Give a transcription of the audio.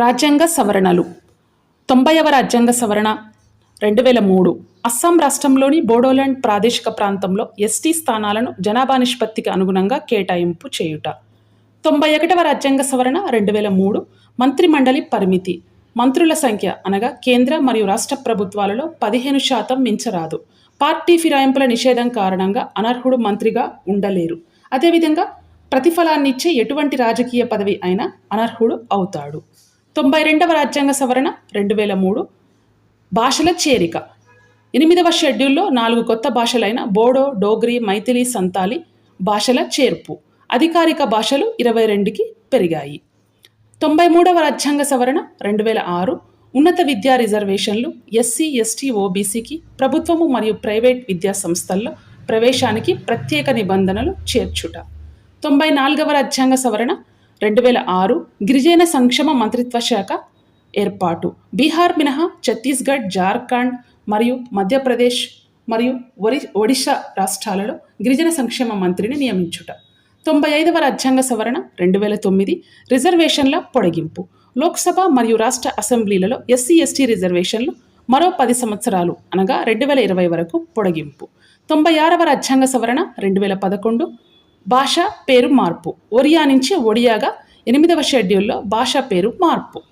రాజ్యాంగ సవరణలు. తొంభైవ రాజ్యాంగ సవరణ రెండు వేల మూడు అస్సాం రాష్ట్రంలోని బోడోలాండ్ ప్రాదేశిక ప్రాంతంలో ఎస్టీ స్థానాలను జనాభా నిష్పత్తికి అనుగుణంగా కేటాయింపు చేయుట. తొంభై ఒకటవ రాజ్యాంగ సవరణ రెండు వేల మూడు మంత్రిమండలి పరిమితి. మంత్రుల సంఖ్య అనగా కేంద్ర మరియు రాష్ట్ర ప్రభుత్వాలలో పదిహేను శాతం మించరాదు. పార్టీ ఫిరాయింపుల నిషేధం కారణంగా అనర్హుడు మంత్రిగా ఉండలేరు. అదేవిధంగా ప్రతిఫలాన్నిచ్చే ఎటువంటి రాజకీయ పదవి అయినా అనర్హుడు అవుతాడు. తొంభై రెండవ రాజ్యాంగ సవరణ రెండు వేల మూడు భాషల చేరిక. ఎనిమిదవ షెడ్యూల్లో నాలుగు కొత్త భాషలైన బోడో డోగ్రీ మైథిలి సంతాలి భాషల చేర్పు. అధికారిక భాషలు ఇరవై రెండుకి పెరిగాయి. తొంభై మూడవ రాజ్యాంగ సవరణ రెండు వేల ఆరు ఉన్నత విద్యా రిజర్వేషన్లు ఎస్సీ ఎస్టీ ఓబీసీకి ప్రభుత్వము మరియు ప్రైవేట్ విద్యా సంస్థల్లో ప్రవేశానికి ప్రత్యేక నిబంధనలు చేర్చుట. తొంభై నాలుగవ రాజ్యాంగ సవరణ రెండు వేల ఆరు గిరిజన సంక్షేమ మంత్రిత్వ శాఖ ఏర్పాటు. బీహార్ మినహా ఛత్తీస్గఢ్ జార్ఖండ్ మరియు మధ్యప్రదేశ్ మరియు ఒరి ఒడిశా రాష్ట్రాలలో గిరిజన సంక్షేమ మంత్రిని నియమించుట. తొంభై ఐదవ రాజ్యాంగ సవరణ రెండు వేల తొమ్మిది రిజర్వేషన్ల పొడిగింపు. లోక్సభ మరియు రాష్ట్ర అసెంబ్లీలలో ఎస్సీ ఎస్టీ రిజర్వేషన్లు మరో పది సంవత్సరాలు అనగా రెండు వేల ఇరవై వరకు పొడిగింపు. తొంభై ఆరవ రాజ్యాంగ సవరణ రెండు వేల పదకొండు భాష పేరు మార్పు. ఒరియా నుంచి ఒడియాగా ఎనిమిదవ షెడ్యూల్లో భాష పేరు మార్పు.